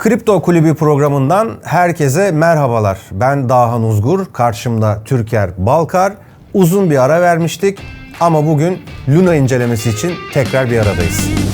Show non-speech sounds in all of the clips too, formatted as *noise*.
Kripto Kulübü programından herkese merhabalar. Ben Dahan Uzgur, karşımda Türker Balkar. Uzun bir ara vermiştik ama bugün Luna incelemesi için tekrar bir aradayız.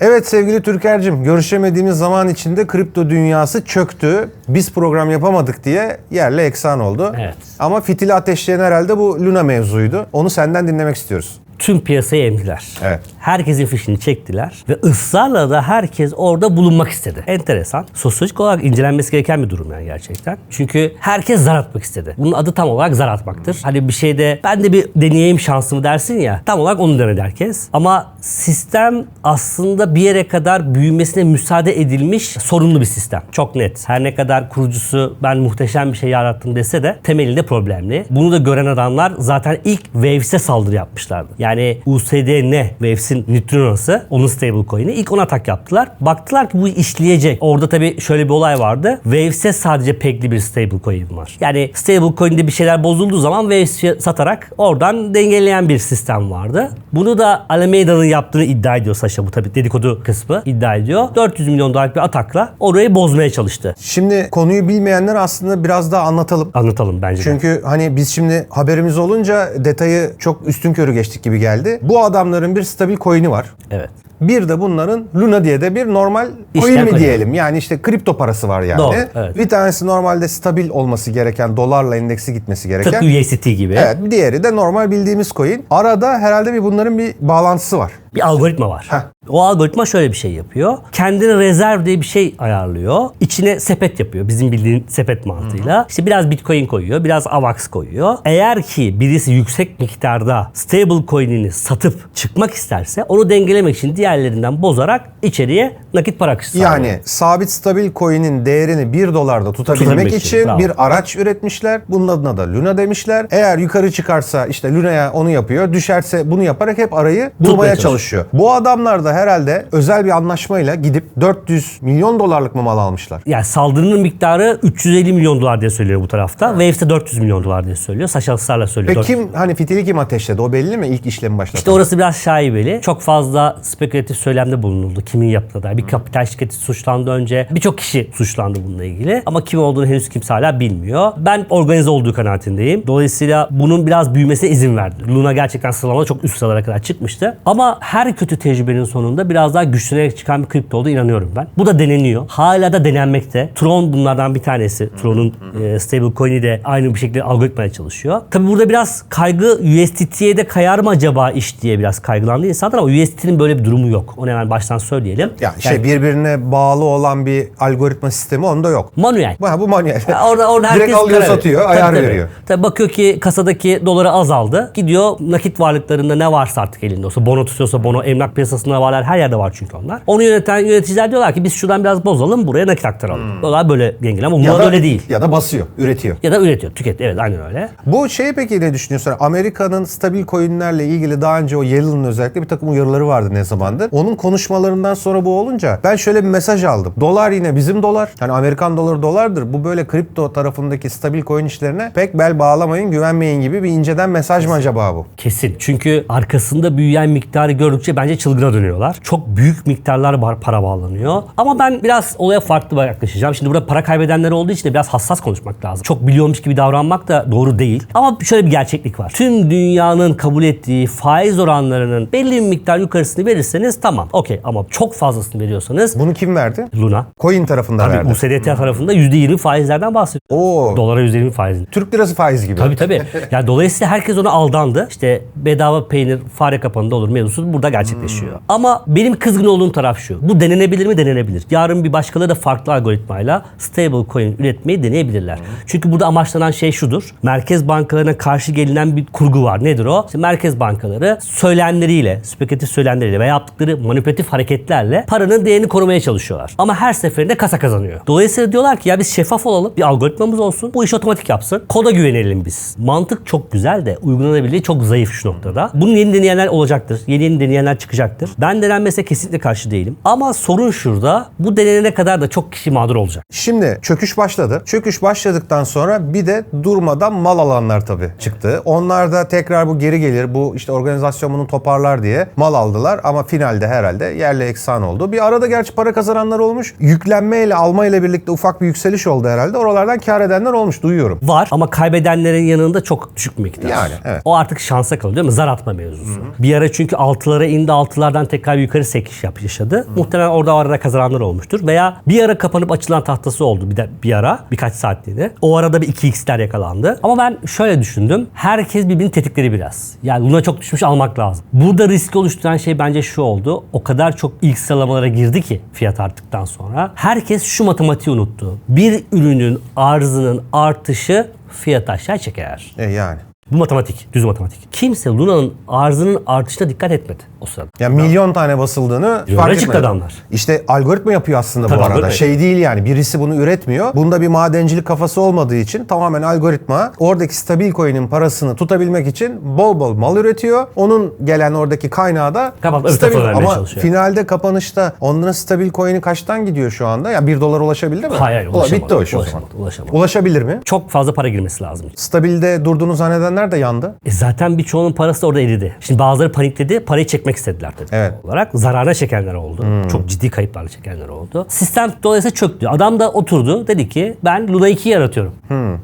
Evet sevgili Türker'cim görüşemediğimiz zaman içinde kripto dünyası çöktü. Biz program yapamadık diye yerle eksan oldu. Evet. Ama fitili ateşleyen herhalde bu Luna mevzuydu. Onu senden dinlemek istiyoruz. Tüm piyasayı emdiler. Evet. Herkesin fişini çektiler ve ısrarla da herkes orada bulunmak istedi. Enteresan. Sosyolojik olarak incelenmesi gereken bir durum yani gerçekten. Çünkü herkes zar atmak istedi. Bunun adı tam olarak zar atmaktır. Hani bir şeyde ben de bir deneyeyim şansımı dersin ya. Tam olarak onu denedi herkes. Ama sistem aslında bir yere kadar büyümesine müsaade edilmiş sorunlu bir sistem. Çok net. Her ne kadar kurucusu ben muhteşem bir şey yarattım dese de temelinde problemli. Bunu da gören adamlar zaten ilk Waves'e saldırı yapmışlardı. Yani USDN Waves'in Neutrino'su, onun stablecoin'i ilk ona atak yaptılar. Baktılar ki bu işleyecek. Orada tabii şöyle bir olay vardı. Waves'e sadece pekli bir stablecoin var. Yani stablecoin'de bir şeyler bozulduğu zaman Waves'i satarak oradan dengeleyen bir sistem vardı. Bunu da Alameda'nın yaptığını iddia ediyor Sasha. Bu tabii dedikodu kısmı iddia ediyor. 400 milyon dolarlık bir atakla orayı bozmaya çalıştı. Şimdi konuyu bilmeyenler aslında biraz daha anlatalım. Anlatalım bence de. Çünkü hani biz şimdi haberimiz olunca detayı çok üstün körü geçtik gibi geldi. Bu adamların bir stabil coin'i var. Evet. Bir de bunların Luna diye de bir normal coin İşlem mi coin. diyelim. Yani işte kripto parası var yani. Doğru, evet. Bir tanesi normalde stabil olması gereken, dolarla endeksi gitmesi gereken. Tıpkı USDT gibi. Evet, diğeri de normal bildiğimiz coin. Arada herhalde bir bunların bir bağlantısı var. Bir algoritma var. Heh. O algoritma şöyle bir şey yapıyor. Kendine rezerv diye bir şey ayarlıyor. İçine sepet yapıyor. Bizim bildiğin sepet mantığıyla. İşte biraz bitcoin koyuyor, biraz AVAX koyuyor. Eğer ki birisi yüksek miktarda stable coin'ini satıp çıkmak isterse onu dengelemek için diğerlerinden bozarak içeriye nakit para akışı sağlıyor. Yani sabit stabil coin'in değerini 1 dolarda tutabilmek Tutabilmek için, için bir araç üretmişler. Bunun adına da Luna demişler. Eğer yukarı çıkarsa işte Luna'ya onu yapıyor. Düşerse bunu yaparak hep arayı bulmaya çalışıyor. Çalışıyor. Bu adamlar da herhalde özel bir anlaşmayla gidip 400 milyon dolarlık mı mal almışlar? Yani saldırının miktarı 350 milyon dolar diye söylüyor bu tarafta. Waves'te 400 milyon dolar diye söylüyor. Saşa ısrarla söylüyor. Peki 400. kim hani fitili kim ateşledi? O belli mi? İlk işlemi başlatan. İşte orası biraz şaibeli. Çok fazla spekülatif söylemde bulunuldu. Kimin yaptığı dair. Bir kapital şirketi suçlandı önce. Birçok kişi suçlandı bununla ilgili. Ama kim olduğunu henüz kimse hala bilmiyor. Ben organize olduğu kanaatindeyim. Dolayısıyla bunun biraz büyümesine izin verdi. Luna gerçekten sıralamada çok üst sıralara kadar çıkmıştı. Ama her kötü tecrübenin sonunda biraz daha güçlenerek çıkan bir kripto olduğuna inanıyorum ben. Bu da deneniyor. Hala da denenmekte. Tron bunlardan bir tanesi. Tron'un e, stable coin'i de aynı bir şekilde algoritmaya çalışıyor. Tabi burada biraz kaygı USDT'ye de kayar mı acaba iş diye biraz kaygılandı insanlar ama USDT'nin böyle bir durumu yok. Onu hemen baştan söyleyelim. yani şey birbirine bağlı olan bir algoritma sistemi onda yok. Manuel. Bu, bu manuel. Ya Orada, orada herkes Direkt alıyor karar satıyor, veriyor. ayar Tabii, tabii. veriyor. Tabii bakıyor ki kasadaki doları azaldı. Gidiyor nakit varlıklarında ne varsa artık elinde olsa bono tutuyorsa bono, emlak piyasasında varlar her yerde var çünkü onlar. Onu yöneten yöneticiler diyorlar ki biz şuradan biraz bozalım buraya nakit aktaralım. Dolar böyle dengeli ama Hmm. Bunlar da, öyle değil. Ya da basıyor, üretiyor. Ya da üretiyor, tüketiyor. Evet aynen öyle. Bu şey peki ne düşünüyorsun? Amerika'nın stabil coinlerle ilgili daha önce o Yellen'ın özellikle bir takım uyarıları vardı ne zamandır. Onun konuşmalarından sonra bu olunca ben şöyle bir mesaj aldım. Dolar yine bizim dolar. Yani Amerikan doları dolardır. Bu böyle kripto tarafındaki stabil coin işlerine pek bel bağlamayın, güvenmeyin gibi bir inceden mesaj mı acaba bu? Kesin. Çünkü arkasında büyüyen miktarı gördükçe bence çılgına dönüyorlar. Çok büyük miktarlar para bağlanıyor. Ama ben biraz olaya farklı yaklaşacağım. Şimdi burada para kaybedenler olduğu için de biraz hassas konuşmak lazım. Çok biliyormuş gibi davranmak da doğru değil. Ama şöyle bir gerçeklik var. Tüm dünyanın kabul ettiği faiz oranlarının belli bir miktar yukarısını verirseniz tamam. Okey ama çok fazlasını veriyorsanız Bunu kim verdi? Luna. Coin tarafında Tabii verdi. USDT tarafında %20 faizlerden bahsediyor. Oo. Dolara %20 faiz. Türk lirası faiz gibi. Tabii tabii. Yani dolayısıyla herkes ona aldandı. İşte bedava peynir fare kapanında olur mevzusu burada gerçekleşiyor. Ama benim kızgın olduğum taraf şu. Bu denenebilir mi? Denenebilir. Yarın bir başkaları da farklı algoritmayla stable coin üretmeyi deneyebilirler. Çünkü burada amaçlanan şey şudur. Merkez bankalarına karşı gelinen bir kurgu var. Nedir o? İşte merkez bankaları söylemleriyle, spekülatif söylemleriyle veya yaptıkları manipülatif hareketlerle paranın değerini korumaya çalışıyorlar. Ama her seferinde kasa kazanıyor. Dolayısıyla diyorlar ki ya biz şeffaf olalım, bir algoritmamız olsun, bu iş otomatik yapsın. Koda güvenelim biz. Mantık çok güzel de uygulanabilirliği çok zayıf şu noktada. Bunun yeni deneyenler olacaktır. Yeni yeni deneyenler çıkacaktır. Ben denenmesine kesinlikle karşı değilim. Ama sorun şurada. Bu denenene kadar da çok kişi mağdur olacak. Şimdi çöküş başladı. Çöküş başladıktan sonra bir de durmadan mal alanlar tabii çıktı. Onlar da tekrar bu geri gelir. Bu işte organizasyon bunu toparlar diye mal aldılar ama finalde herhalde yerle eksan oldu. Bir arada gerçi para kazananlar olmuş. Yüklenmeyle almayla birlikte ufak bir yükseliş oldu herhalde. Oralardan kar edenler olmuş duyuyorum. Var ama kaybedenlerin yanında çok düşük miktar. Yani, evet. O artık şansa kalıyor değil mi? Zar atma mevzusu. Bir ara çünkü altılara indi altılardan tekrar yukarı sekiş yap yaşadı. Muhtemelen orada o arada kazananlar olmuştur. Veya bir ara kapanıp açılan tahtası oldu bir, de, bir ara birkaç saatliğine. O arada bir 2x'ler yakalandı. Ama ben şöyle düşündüm. Herkes birbirini tetikledi biraz. Yani Luna çok düşmüş almak lazım. Burada riski oluşturan şey bence şu oldu. O kadar çok ilk sıralamalara girdi ki fiyat arttıktan sonra. Herkes şu matematiği unuttu. Bir ürünün arzının artışı fiyatı aşağı çeker. E yani. Bu matematik, düz matematik. Kimse Luna'nın arzının artışına dikkat etmedi o sırada. Ya milyon tane basıldığını Yola fark etmedi. adamlar. İşte algoritma yapıyor aslında Tabii bu arada. algoritma. Şey değil yani birisi bunu üretmiyor. Bunda bir madencilik kafası olmadığı için tamamen algoritma oradaki stabil coin'in parasını tutabilmek için bol bol mal üretiyor. Onun gelen oradaki kaynağı da Kapat- stabil. Ama çalışıyor. finalde kapanışta onların stabil coin'i kaçtan gidiyor şu anda? Ya 1 dolar ulaşabildi mi? Hayır, hayır, Ula- ulaşamadı. Bitti o iş o zaman. Ulaşamadı, ulaşamadı. Ulaşabilir mi? Çok fazla para girmesi lazım. Stabilde durduğunu zannedenler de yandı. E zaten birçoğunun parası da orada eridi. Şimdi bazıları panikledi, parayı çekmek istediler tabii Evet. olarak. Zarara çekenler oldu. Çok ciddi kayıplarla çekenler oldu. Sistem dolayısıyla çöktü. Adam da oturdu, dedi ki ben Luna 2 yaratıyorum.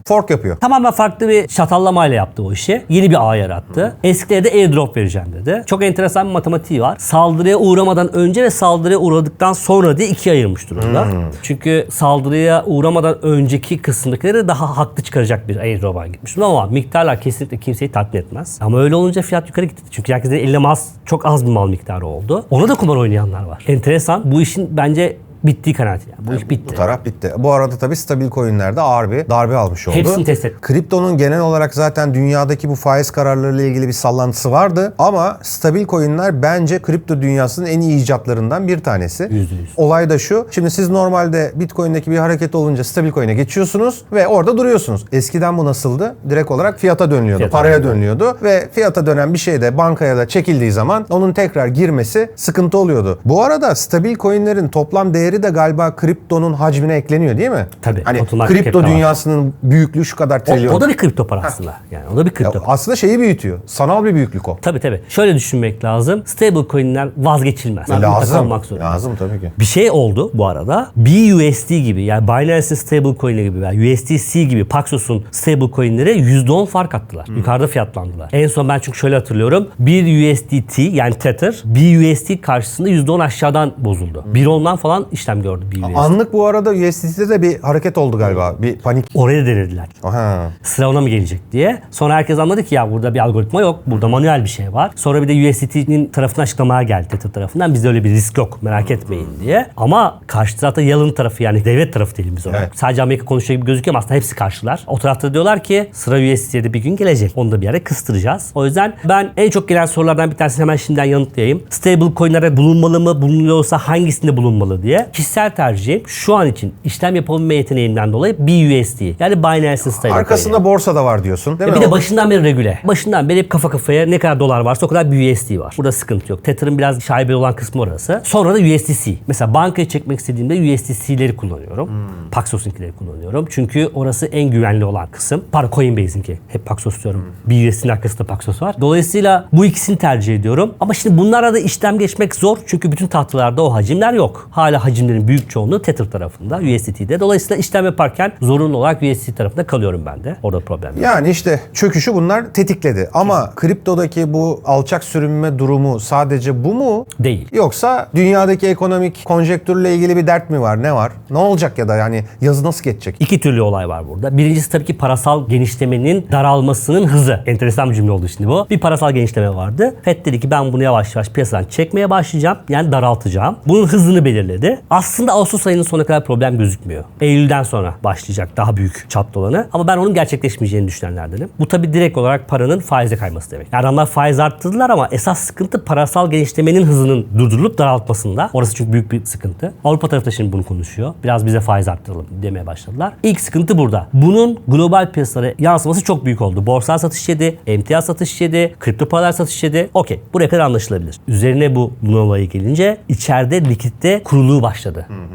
Fork yapıyor. Tamamen farklı bir çatallamayla yaptı o işi. Yeni bir ağ yarattı. Eskilere de airdrop vereceğim dedi. Çok enteresan bir matematiği var. Saldırıya uğramadan önce ve saldırıya uğradıktan sonra diye ikiye ayırmış durumda. Çünkü saldırıya uğramadan önceki kısımdakileri daha haklı çıkaracak bir airdrop'a gitmiş. Ama miktarlar kesinlikle kimseyi tatmin etmez. Ama öyle olunca fiyat yukarı gitti. Çünkü herkesin eline az, çok az bir mal miktarı oldu. Ona da kumar oynayanlar var. Enteresan. Bu işin bence bittiği kanaati. Yani. Bu iş bitti. Bu taraf bitti. Bu arada tabii stabil coinlerde ağır bir darbe almış oldu. Hepsini test et. Kriptonun genel olarak zaten dünyadaki bu faiz kararlarıyla ilgili bir sallantısı vardı. Ama stabil coinler bence kripto dünyasının en iyi icatlarından bir tanesi. Yüzde yüz. Olay da şu. Şimdi siz normalde Bitcoin'deki bir hareket olunca stabil coin'e geçiyorsunuz ve orada duruyorsunuz. Eskiden bu nasıldı? Direkt olarak fiyata dönüyordu. Fiyata paraya dönüyordu. dönüyordu ve fiyata dönen bir şey de bankaya da çekildiği zaman onun tekrar girmesi sıkıntı oluyordu. Bu arada stabil coinlerin toplam değeri de galiba kriptonun hacmine ekleniyor değil mi? Tabii, Hani kripto de var. dünyasının büyüklüğü şu kadar O, trilyon. o da bir kripto para aslında. Yani o da bir kripto para. Aslında şeyi büyütüyor. Sanal bir büyüklük o. Tabii tabii. Şöyle düşünmek lazım. Stable coin'ler vazgeçilmez. Mutlaka Lazım. olmak zorunda. Lazım tabii ki. Bir şey oldu bu arada. BUSD gibi yani Binance'in stable coin'i gibi veya USDC gibi Paxos'un stable coin'lere %10 fark attılar. Yukarıda fiyatlandılar. En son ben çünkü şöyle hatırlıyorum. Bir USDT yani Tether BUSD karşısında %10 aşağıdan bozuldu. 1.10'dan falan işlem gördü BUSD. Anlık bu arada USDT'de de bir hareket oldu galiba. Bir panik. Oraya da denediler. Aha. sıra ona mı gelecek diye. Sonra herkes anladı ki ya burada bir algoritma yok. Burada manuel bir şey var. Sonra bir de USDT'nin tarafından açıklamaya geldi Tether tarafından. Bizde öyle bir risk yok merak etmeyin diye. Ama karşı tarafta Yalın tarafı yani devlet tarafı diyelim biz ona. Evet. Sadece Amerika konuşuyor gibi gözüküyor ama aslında hepsi karşılar. O tarafta diyorlar ki sıra USDT'de bir gün gelecek. Onu da bir yere kıstıracağız. O yüzden ben en çok gelen sorulardan bir tanesini hemen şimdiden yanıtlayayım. Stable coinlere bulunmalı mı? Bulunuyorsa hangisinde bulunmalı diye. Kişisel tercihim şu an için işlem yapabilme yeteneğinden dolayı BUSD. Yani Binance'in stable coin'i. Arkasında borsa da var diyorsun değil E mi? bir de başından beri regüle. Başından beri hep kafa kafaya ne kadar dolar varsa o kadar bir USD var. Burada sıkıntı yok. Tether'ın biraz şaibeli olan kısmı orası. Sonra da USDC. Mesela bankaya çekmek istediğimde USDC'leri kullanıyorum. Paxos'unkileri kullanıyorum. Çünkü orası en güvenli olan kısım. Para Coinbase'inki. Hep Paxos diyorum. Bir USD'nin arkasında Paxos var. Dolayısıyla bu ikisini tercih ediyorum. Ama şimdi bunlara da işlem geçmek zor. Çünkü bütün tahtalarda o hacimler yok. Hala hacimlerin büyük çoğunluğu Tether tarafında, USDT'de. Dolayısıyla işlem yaparken zorunlu olarak USDT tarafında kalıyorum ben de. Orada problem yok. Yani işte çöküşü bunlar tetikledi. Ama kriptodaki bu alçak sürünme durumu sadece bu mu? Değil. Yoksa dünyadaki ekonomik konjektürle ilgili bir dert mi var? Ne var? Ne olacak ya da yani yazı nasıl geçecek? İki türlü olay var burada. Birincisi tabii ki parasal genişlemenin daralmasının hızı. Enteresan bir cümle oldu şimdi bu. Bir parasal genişleme vardı. FED dedi ki ben bunu yavaş yavaş piyasadan çekmeye başlayacağım. Yani daraltacağım. Bunun hızını belirledi. Aslında Ağustos ayının sonuna kadar problem gözükmüyor. Eylül'den sonra başlayacak daha büyük çapta olanı. Ama ben onun gerçekleşmeyeceğini düşünenlerdenim. Bu tabii direkt olarak paranın faize kayması demek. Yani adamlar faiz arttırdılar ama esas sıkıntı parasal genişlemenin hızının durdurulup daraltmasında. Orası çünkü büyük bir sıkıntı. Avrupa tarafı da şimdi bunu konuşuyor. Biraz bize faiz arttıralım demeye başladılar. İlk sıkıntı burada. Bunun global piyasalara yansıması çok büyük oldu. Borsa satış yedi, emtia satış yedi, kripto paralar satış yedi. Okey. Buraya kadar anlaşılabilir. Üzerine bu Luna olayı gelince içeride likitte kuruluğu başladı.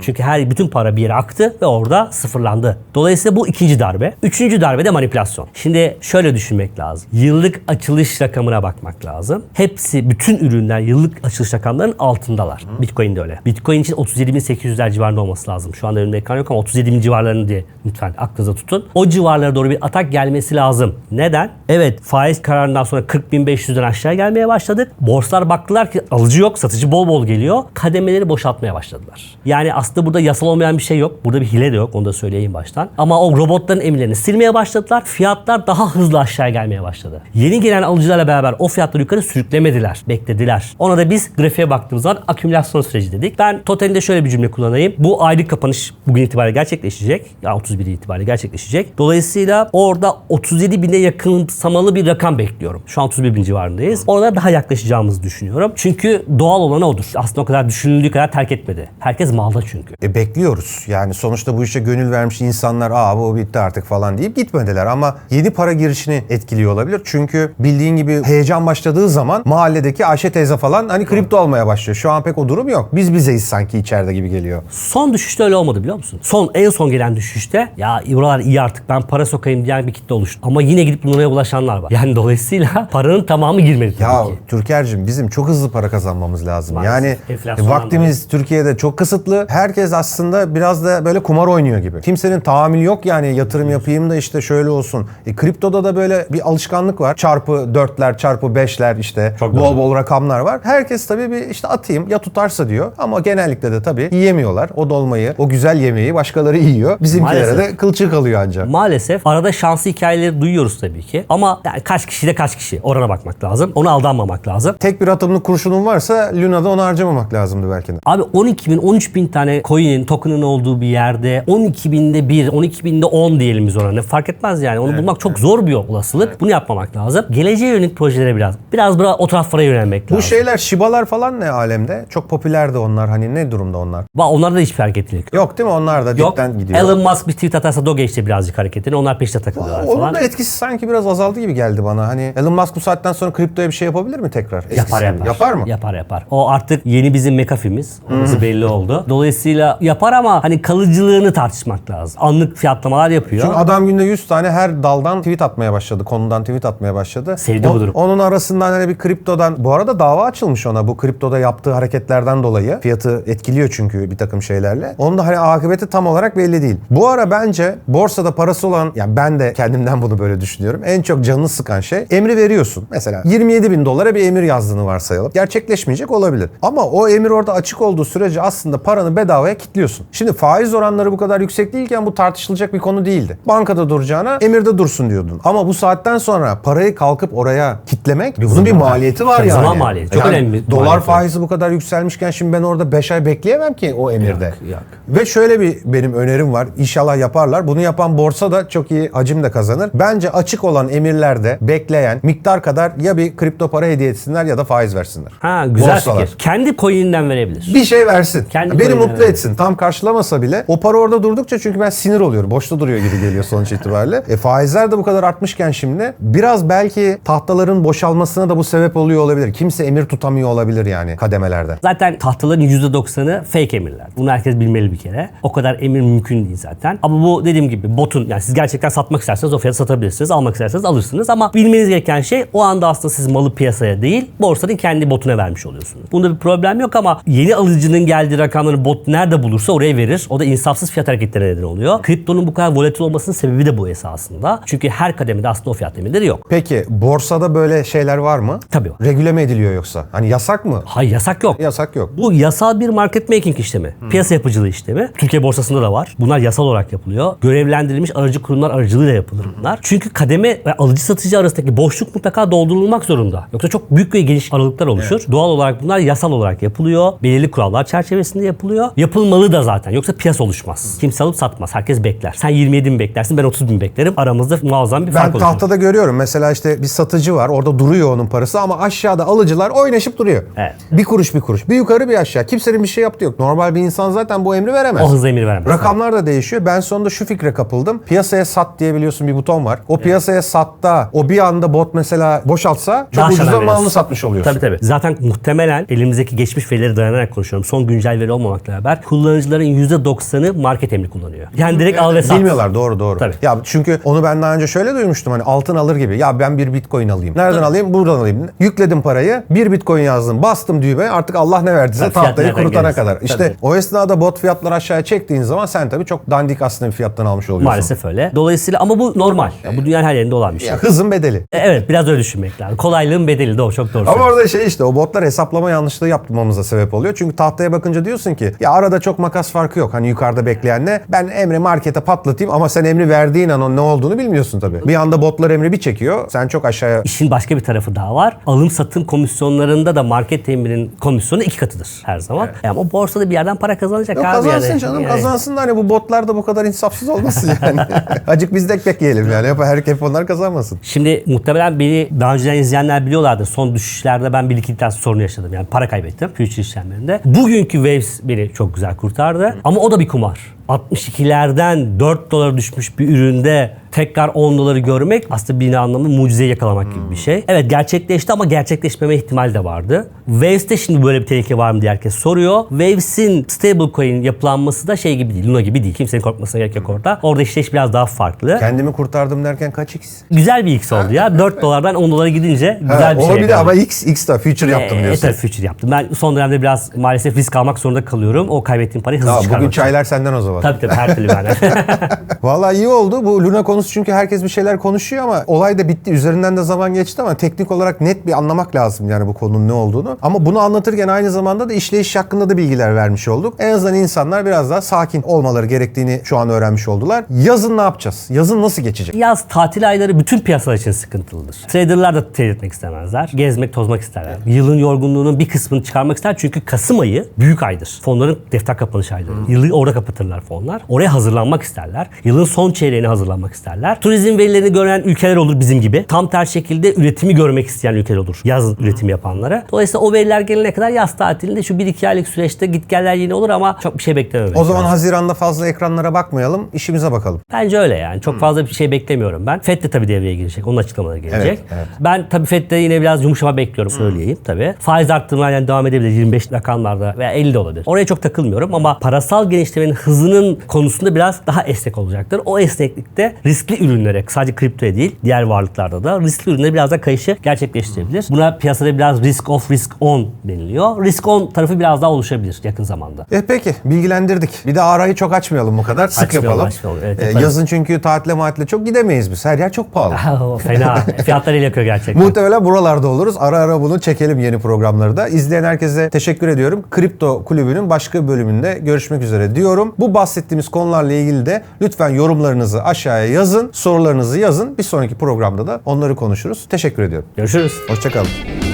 Çünkü her bütün para bir yere aktı ve orada sıfırlandı. Dolayısıyla bu ikinci darbe. Üçüncü darbe de manipülasyon. Şimdi şöyle düşünmek lazım. Yıllık açılış rakamına bakmak lazım. Hepsi bütün ürünler yıllık açılış rakamlarının altındalar. Bitcoin de öyle. Bitcoin için 37.800'ler civarında olması lazım. Şu anda önümde ekran yok ama 37.000 civarlarını diye lütfen aklınıza tutun. O civarlara doğru bir atak gelmesi lazım. Neden? Evet faiz kararından sonra 40.500'den aşağı gelmeye başladık. Borsalar baktılar ki alıcı yok, satıcı bol bol geliyor. Kademeleri boşaltmaya başladılar. Yani aslında burada yasal olmayan bir şey yok. Burada bir hile de yok. Onu da söyleyeyim baştan. Ama o robotların emirlerini silmeye başladılar. Fiyatlar daha hızlı aşağı gelmeye başladı. Yeni gelen alıcılarla beraber o fiyatları yukarı sürüklemediler. Beklediler. Ona da biz grafiğe baktığımız zaman akümülasyon süreci dedik. Ben totalinde şöyle bir cümle kullanayım. Bu aylık kapanış bugün itibariyle gerçekleşecek. Ya 31 itibariyle gerçekleşecek. Dolayısıyla orada 37 bine yakınsamalı bir rakam bekliyorum. Şu an 31 bin civarındayız. Orada daha yaklaşacağımızı düşünüyorum. Çünkü doğal olan odur. Aslında o kadar düşünüldüğü kadar terk etmedi. Herkes malda çünkü. E bekliyoruz. Yani sonuçta bu işe gönül vermiş insanlar aa bu bitti artık falan deyip gitmediler ama yeni para girişini etkiliyor olabilir. Çünkü bildiğin gibi heyecan başladığı zaman mahalledeki Ayşe teyze falan hani kripto almaya başlıyor. Şu an pek o durum yok. Biz bizeyiz sanki içeride gibi geliyor. Son düşüşte öyle olmadı biliyor musun? Son en son gelen düşüşte ya buralar iyi artık ben para sokayım diyen bir kitle oluştu. Ama yine gidip bunlara ulaşanlar var. Yani dolayısıyla *laughs* paranın tamamı girmedi tabii Ya ki. Türker'cim bizim çok hızlı para kazanmamız lazım. Maalesef. Yani Enflasyondan vaktimiz Türkiye'de çok kısıtlı. Herkes aslında biraz da böyle kumar oynuyor gibi. Kimsenin tahammülü yok yani yatırım yapayım da işte şöyle olsun. E, kriptoda da böyle bir alışkanlık var. Çarpı dörtler, çarpı beşler işte Çok bol doğru. bol rakamlar var. Herkes tabii bir işte atayım ya tutarsa diyor. Ama genellikle de tabii yiyemiyorlar. O dolmayı, o güzel yemeği başkaları yiyor. Bizimkilere Maalesef. de kılçık kalıyor ancak. Maalesef arada şanslı hikayeleri duyuyoruz tabii ki. Ama yani kaç kişi de kaç kişi orana bakmak lazım. Ona aldanmamak lazım. Tek bir atımlık kurşunun varsa Luna'da onu harcamamak lazımdı belki de. Abi 12 bin, 13 bin tane coin'in, token'ın olduğu bir yerde 12 binde 1, 12 binde 10 diyelim biz ona. Ne fark etmez yani. Onu bulmak çok zor bir olasılık. Bunu yapmamak lazım. Geleceğe yönelik projelere biraz. Biraz bura, o taraflara yönelmek Bu lazım. şeyler Shiba'lar falan ne alemde? Çok popülerdi onlar. Hani ne durumda onlar? Va- Onlarda da hiçbir hareketlilik yok. Değil mi? Onlar da Yok. dipten gidiyor. Elon Musk bir tweet atarsa Doge işte birazcık hareketini. Onlar peşte takılıyorlar Onun falan. da etkisi sanki biraz azaldı gibi geldi bana. Hani Elon Musk bu saatten sonra kriptoya bir şey yapabilir mi tekrar? Yapar Eskisi yapar. gibi. Yapar mı? Yapar yapar. O artık yeni bizim McAfee'miz. Orası Hmm. belli oldu. Dolayısıyla yapar ama hani kalıcılığını tartışmak lazım. Anlık fiyatlamalar yapıyor. Çünkü adam günde 100 tane her daldan tweet atmaya başladı. Konudan tweet atmaya başladı. Sevdi bu durum. Onun arasından hani bir kriptodan... Bu arada dava açılmış ona bu kriptoda yaptığı hareketlerden dolayı. Fiyatı etkiliyor çünkü bir takım şeylerle. Onun da hani akıbeti tam olarak belli değil. Bu ara bence borsada parası olan... Yani ben de kendimden bunu böyle düşünüyorum. En çok canını sıkan şey emri veriyorsun. Mesela 27 bin dolara bir emir yazdığını varsayalım. Gerçekleşmeyecek olabilir. Ama o emir orada açık olduğu sürece aslında paranı bedavaya kilitliyorsun. Şimdi faiz oranları bu kadar yüksek değilken bu tartışılacak bir konu değildi. Bankada duracağına emirde dursun diyordun. Ama bu saatten sonra parayı kalkıp oraya kitlemek bunun bir maliyeti var yani. zaman maliyeti. Çok önemli bir Dolar maliyeti. faizi bu kadar yükselmişken şimdi ben orada 5 ay bekleyemem ki o emirde. Yok, yok. Ve şöyle bir benim önerim var. İnşallah yaparlar. Bunu yapan borsa da çok iyi hacim de kazanır. Bence açık olan emirlerde bekleyen miktar kadar ya bir kripto para hediye etsinler ya da faiz versinler. Ha güzel Borsalar. fikir. Kendi coin'inden verebilir. Bir şey versin. Kendi Beni coin'ine mutlu etsin. Tam karşılamasa bile o para orada durdukça çünkü ben sinir oluyorum. Boşta duruyor gibi geliyor sonuç itibariyle. E faizler de bu kadar artmışken şimdi biraz belki tahtaların boşalmasına da bu sebep oluyor olabilir. Kimse emir tutamıyor olabilir yani kademelerde. Zaten tahtaların %90'ı fake emirler. Bunu herkes bilmeli bir kere. O kadar emir mümkün değil zaten. Ama bu dediğim gibi botun yani siz gerçekten satmak isterseniz o fiyata satabilirsiniz. Almak isterseniz alırsınız. Ama bilmeniz gereken şey o anda aslında siz malı piyasaya değil borsanın kendi botuna vermiş oluyorsunuz. Bunda bir problem yok ama yeni alıcının geldiği rakamları bot nerede bulursa oraya verir. O da insafsız fiyat hareketlerine neden oluyor. Kriptonun bu kadar volatil olmasının sebebi de bu esasında. Çünkü her kademede aslında o fiyat emirleri yok. Peki borsada böyle şeyler var mı? Tabii var. Regüle mi ediliyor yoksa? Hani yasak mı? Hayır yasak yok. Yasak yok. Bu yasal bir market making işlemi. Piyasa yapıcılığı işlemi. Türkiye borsasında da var. Bunlar yasal olarak yapılıyor. Görevlendirilmiş aracı kurumlar aracılığıyla yapılır bunlar. Çünkü kademe ve alıcı satıcı arasındaki boşluk mutlaka doldurulmak zorunda. Yoksa çok büyük ve geniş aralıklar oluşur. Doğal olarak bunlar yasal olarak yapılıyor. Belirli kurallar çerçevesinde içinde yapılıyor. Yapılmalı da zaten. Yoksa piyasa oluşmaz. Kimse alıp satmaz. Herkes bekler. Sen 27 bin beklersin. Ben 30 bin beklerim. Aramızda muazzam bir Ben fark oluşur. tahtada görüyorum. Mesela işte bir satıcı var. Orada duruyor onun parası ama aşağıda alıcılar oynaşıp duruyor. Evet. Bir kuruş bir kuruş. Bir yukarı bir aşağı. Kimsenin bir şey yaptığı yok. Normal bir insan zaten bu emri veremez. O hızla emir veremez. Rakamlar da değişiyor. Ben sonunda şu fikre kapıldım. Piyasaya sat diye biliyorsun bir buton var. O piyasaya satta o bir anda bot mesela boşaltsa çok Daha ucuza malını veriyorsun. satmış oluyorsun. Tabii tabii. Zaten muhtemelen elimizdeki geçmiş verilere dayanarak konuşuyorum. Son güncel veri olmamakla beraber kullanıcıların %90'ı market emri kullanıyor. Yani direkt al ve sat. Bilmiyorlar doğru doğru. Tabii. Ya çünkü onu ben daha önce şöyle duymuştum hani altın alır gibi. Ya ben bir bitcoin alayım. Nereden alayım? Buradan alayım. Yükledim parayı. Bir bitcoin yazdım. Bastım düğmeye. Artık Allah ne verdiyse Tabii, tahtayı kurutana gelirse. kadar. İşte Tabii. o esnada bot fiyatları aşağıya çektiğin zaman sen tabii çok dandik aslında bir fiyattan almış oluyorsun. Maalesef öyle. Dolayısıyla ama bu normal. Ya bu dünyanın her yerinde olan bir şey. Ya hızın bedeli. E, Evet biraz öyle düşünmek lazım. Kolaylığın bedeli de o çok doğru. Ama orada şey işte o botlar hesaplama yanlışlığı yapmamıza sebep oluyor. Çünkü tahtaya bakınca diyorsun ki ya arada çok makas farkı yok. Hani yukarıda bekleyenle ben emri markete patlatayım ama sen emri verdiğin an o ne olduğunu bilmiyorsun tabii. Bir anda botlar emri bir çekiyor. Sen çok aşağıya İşin başka bir tarafı daha var. Alım satım komisyonlarında da market emrinin komisyonu iki katıdır her zaman. E ama borsada bir yerden para kazanacak Yok, abi kazansın yani. canım Yani- kazansın da hani bu botlar da bu kadar insafsız olmasın yani. *laughs* Acık biz de ekmek yiyelim yani. Hep, her hep onlar kazanmasın. Şimdi muhtemelen beni daha önceden izleyenler biliyorlardır. Son düşüşlerde ben bir likidite sorunu yaşadım. Yani para kaybettim future işlemlerinde. Bugünkü Waves beni çok güzel kurtardı. Ama o da bir kumar. 62'lerden 4 dolara düşmüş bir üründe tekrar 10 doları görmek aslında bir anlamda mucizeyi yakalamak gibi bir şey. Evet gerçekleşti ama gerçekleşmeme ihtimali de vardı. Waves'te şimdi böyle bir tehlike var mı diye herkes soruyor. Waves'in stablecoin yapılanması da şey gibi değil, Luna gibi değil. Kimsenin korkmasına gerek yok orada. Orada işleyiş biraz daha farklı. Kendimi kurtardım derken kaç x? Güzel bir X oldu ya. 4 dolardan 10 dolara gidince güzel Ha, bir şey. bir de ama x x da future yaptım Ee, diyorsun. tabii future yaptım. Ben son dönemde biraz maalesef risk almak zorunda kalıyorum. O kaybettiğim parayı hızlı Tamam, çıkarmak. bugün çaylar senden o zaman. Tabii tabii her türlü benden. *laughs* *laughs* Vallahi iyi oldu. Bu Luna konusu çünkü herkes bir şeyler konuşuyor ama olay da bitti. Üzerinden de zaman geçti ama teknik olarak net bir anlamak lazım yani bu konunun ne olduğunu. Ama bunu anlatırken aynı zamanda da işleyiş hakkında da bilgiler vermiş olduk. En azından insanlar biraz daha sakin olmaları gerektiğini şu an öğrenmiş oldular. Yazın ne yapacağız? Yazın nasıl geçecek? Yaz tatil ayları bütün piyasalar için sıkıntılıdır. Traderlar da trade etmek istemezler. Gezmek, tozmak isterler. Yılın yorgunluğunun bir kısmını çıkarmak ister. Çünkü Kasım ayı büyük aydır. Fonların defter kapanış ayları. Yılı orada kapatırlar fonlar. Oraya hazırlanmak isterler. Yılın son çeyreğine hazırlanmak isterler. Turizm verilerini gören ülkeler olur bizim gibi. Tam tersi şekilde üretimi görmek isteyen ülkeler olur. Yaz üretimi yapanlara. Dolayısıyla o veriler gelene kadar yaz tatilinde şu 1-2 aylık süreçte git geller yine olur ama çok bir şey beklememek O zaman lazım. Haziran'da fazla ekranlara bakmayalım, işimize bakalım. Bence öyle yani. Çok fazla bir şey beklemiyorum ben. FED de tabii devreye girecek. Onun açıklamaları gelecek. Evet, evet. Ben tabii FED'de yine biraz yumuşama bekliyorum söyleyeyim tabii. Faiz arttırma yani devam edebilir 25 rakamlarda veya 50 de olabilir. Oraya çok takılmıyorum ama parasal genişlemenin hızının konusunda biraz daha esnek olacaktır. O esneklikte riskli ürünlere sadece kriptoya değil diğer varlıklarda da riskli ürünlere biraz da kayışı gerçekleştirebilir. Buna piyasada biraz risk off risk on deniliyor. Risk on tarafı biraz daha oluşabilir yakın zamanda. E peki bilgilendirdik. Bir de arayı çok açmayalım bu kadar. Sık Açmayalım, yapalım. açmayalım. Evet, E, yazın çünkü tatile matile çok gidemeyiz biz. Her yer çok pahalı. *laughs* Fena. *laughs* Fiyatlar el yakıyor gerçekten. Muhtemelen buralarda oluruz. Ara ara bunu çekelim yeni programlarda. İzleyen herkese teşekkür ediyorum. Kripto Kulübü'nün başka bölümünde görüşmek üzere diyorum. Bu bahsettiğimiz konularla ilgili de lütfen yorumlarınızı aşağıya yazın. Sorularınızı yazın. Bir sonraki programda da onları konuşuruz. Teşekkür ediyorum. Görüşürüz. Hoşçakalın.